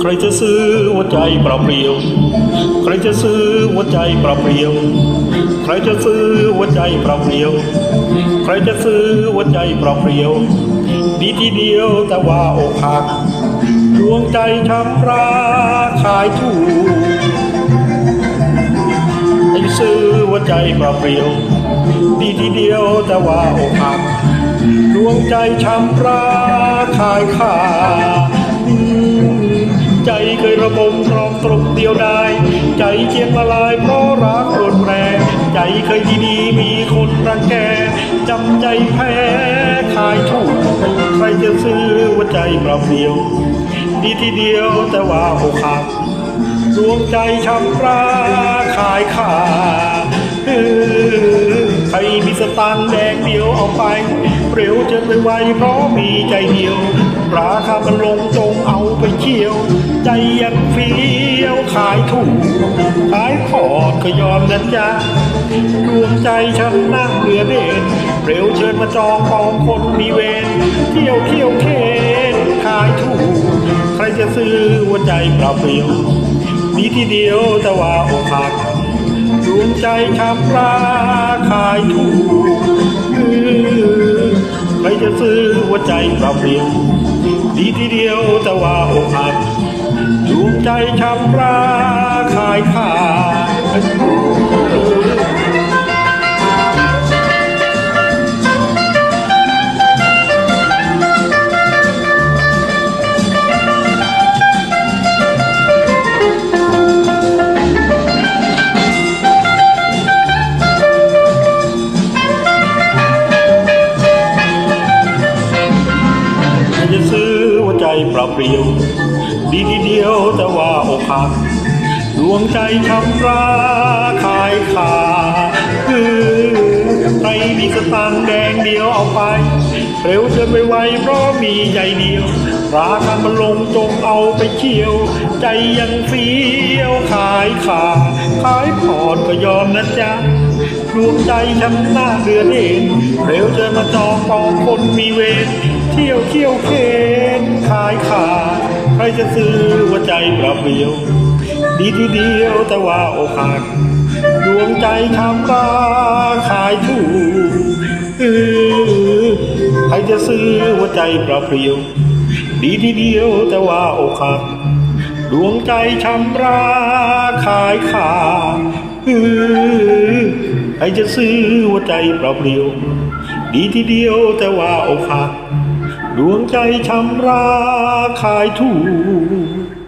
ใครจะซื้อหัวใจเปล่าเปลี่ยว ใครจะซื้อหัวใจเปล่าเปลี่ยว ใครจะซื้อหัวใจเปล่าเปลี่ยว ใครจะซื้อหัวใจเปล่าเปลี่ยว ดีทีเดียวแต่ว่าอกหักดวงใจช้ำราขายถูกให้ซื้อหัวใจเปล่าเปลี่ยว ดีทีเดียวแต่ว่าอกหักดวงใจช้ำราขายขาอืมใจ เคยระบมตรอมตรมเดียวได้ ใจเจียนละลายเพราะรักรุนแรงใจเคยดีดีๆมีคนรังแกจำใจแพ้ขายถูกใครจะซื้อหัวใจเปล่าเปลี่ยว ดีทีเดียวแต่ว่าอกหักดวงใจช้ำราขายขาเออใครมีสตางค์แดงเดียวเอาไป เร็วจะไปไวเพราะมีใจเดียว ราคามันลงจงเอาไปเชี่ยว ใจยังเฟี้ยวขายถูก ขายขอดก็ยอมนะจ๊ะดวงใจฉันนั่งเรือเดนเร็วเชิญมาจองปองคนมีเวรเที่ยวเที่ยวเคนขายถูก ใครจะซื้อหัวใจเปล่าเปลี่ยวมีทีเดียวแต่ว่าอกหักดวงใจช้ำราขายถูกใครจะซื้อหัวใจเปล่าเปลี่ยวดีทีเดียวแต่ว่าอกหัก ดวงใจช้ำราขายขาดใครจะซื้อหัวใจปล่าเปลี่ยว ดีทีเดียวแต่ว่าอกหักดวงใจช้ำราขายขาคือใครมีสตางค์แดงเดียวเอาไป เร็วเกินไปไวเพราะมีใจเดียว ราคามันลงจงเอาไปเที่ยว ใจยังเฟี้ยวขายขาขายพอดก็ยอมนะจ๊ะดวงใจฉันหน้าเดือนเองเร็วเจอมาจองปองคนมีเวรเที่ยวเที่ยวเคนขายขา รจะซื้อหัวใจเปล่าเปลี่ยว ดีทีเดียวแต่ว่าโอกหักดวงใจช้ำราขายถูกใครจะซื้อหัวใจเปล่าเปลี่ยว ดีทีเดียวแต่ว่าโอกหักดวงใจช้ำราขายขาเออใครจะซื้อหัวใจเปล่าเปลี่ยว ดีทีเดียวแต่ว่าโอกหัก ดวงใจช้ำราขายถูก